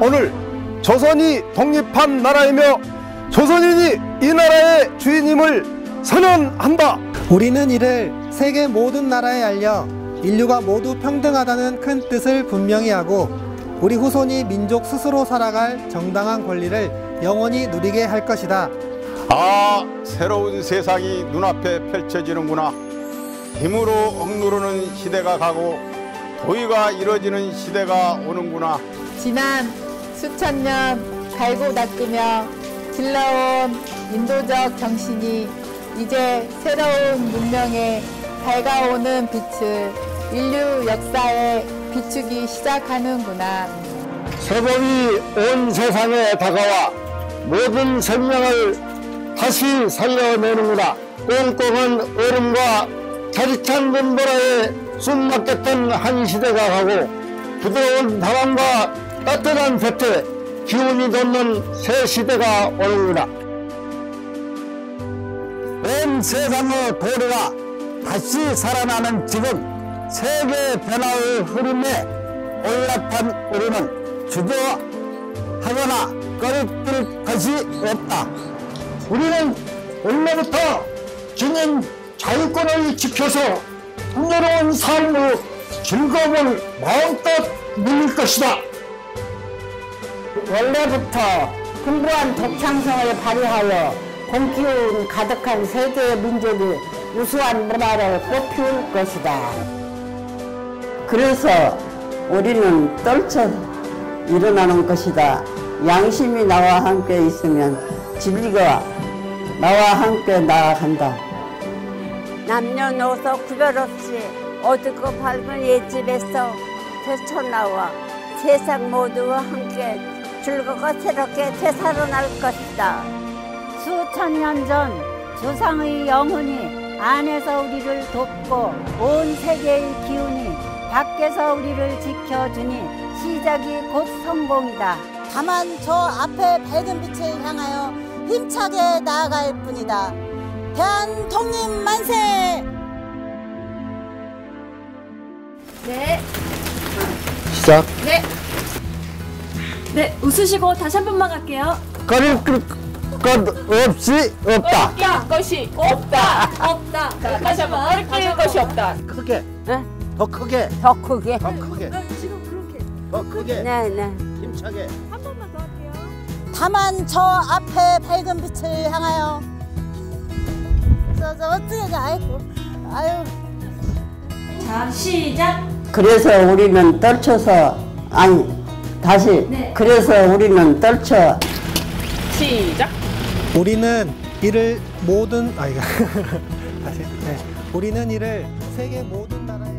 오늘 조선이 독립한 나라이며 조선인이 이 나라의 주인임을 선언한다. 우리는 이를 세계 모든 나라에 알려 인류가 모두 평등하다는 큰 뜻을 분명히 하고 우리 후손이 민족 스스로 살아갈 정당한 권리를 영원히 누리게 할 것이다. 아 새로운 세상이 눈앞에 펼쳐지는구나 힘으로 억누르는 시대가 가고 도의가 이루어지는 시대가 오는구나 지난 수천 년 갈고 닦으며 길러온 인도적 정신이 이제 새로운 문명에 밝아오는 빛을 인류 역사에 비추기 시작하는구나. 세범이 온 세상에 다가와 모든 생명을 다시 살려내는구나. 꽁꽁한 얼음과 자릿한 눈보라에 숨막혔던 한 시대가 가고 부드러운 바람과 따뜻한 볕에 기운이 돋는 새 시대가 오는구나. 온 세상의 도리가 다시 살아나는 지금 세계 변화의 흐름에 올라탄 우리는 주저하거나 꺼리낄 것이 없다. 우리는 원래부터 주님 자유권을 지켜서 풍요로운 삶의 즐거움을 마음껏 누릴 것이다. 원래부터 풍부한 독창성을 발휘하여 공기운 가득한 세계의 민족이 우수한 문화를 꽃피울 것이다. 그래서 우리는 떨쳐 일어나는 것이다. 양심이 나와 함께 있으면 진리가 나와 함께 나아간다. 남녀노소 구별 없이 어둡고 밝은 옛집에서 되쳐나와 세상 모두와 함께 즐겁고 새롭게 되살아날 것이다. 수천 년 전 조상의 영혼이 안에서 우리를 돕고 온 세계의 기운이 밖에서 우리를 지켜주니 시작이 곧 성공이다. 다만 저 앞에 밝은 빛을 향하여 힘차게 나아갈 뿐이다. 대한 독립 만세! 네. 시작. 네. 네, 웃으시고 다시 한 번만 갈게요. 꺼릴 것 없이 없다. 야, 것이 없다. 없다. 자, 다시 한 번. 할 것이 없다. 크게, 네? 더 크게, 더 크게. 더 크게, 지금 그렇게 더 크게, 네, 네. 힘차게. 한 번만 더 할게요. 다만 저 앞에 밝은 빛을 향하여 저, 저 어떻게 가? 아이고, 아유. 자, 시작. 그래서 우리는 떨쳐서 아니 다시 네. 그래서 우리는 떨쳐 시작. 우리는 이를 모든 아이가 다시 네. 우리는 이를 세계 모든 나라에